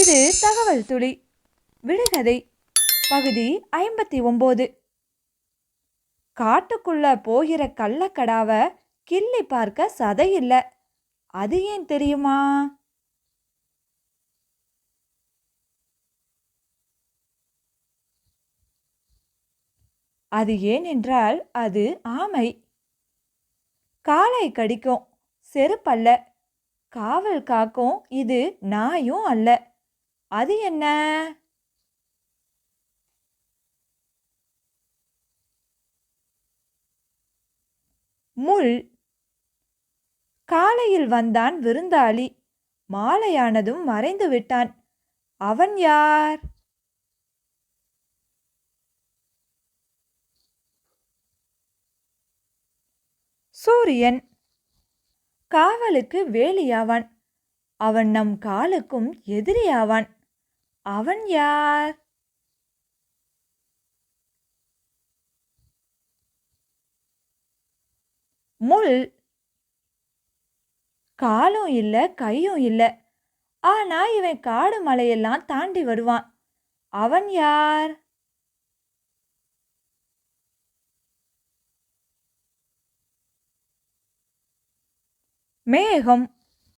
இது தகவல் துளி. விடுகதை பகுதி ஐம்பத்தி ஒம்பது. காட்டுக்குள்ள போகிற கள்ளக்கடாவை கிள்ளி பார்க்க சதை அது ஏன் தெரியுமா? அது ஏனென்றால் அது ஆமை. காலை கடிக்கும் செருப்பல்ல. காவல் காக்கும் இது நாயும் அல்ல. அது என்ன? முள். காலையில் வந்தான் விருந்தாளி. மாலையானதும் மறைந்து விட்டான். அவன் யார்? சூரியன். காவலுக்கு வேலியாவான். அவன் நம் காலுக்கும் எதிரியாவான். அவன் யார்? முள். காலும் இல்ல கையும் இல்ல. ஆனா இவன் காடு மலையெல்லாம் தாண்டி வருவான். அவன் யார்? மேகம்.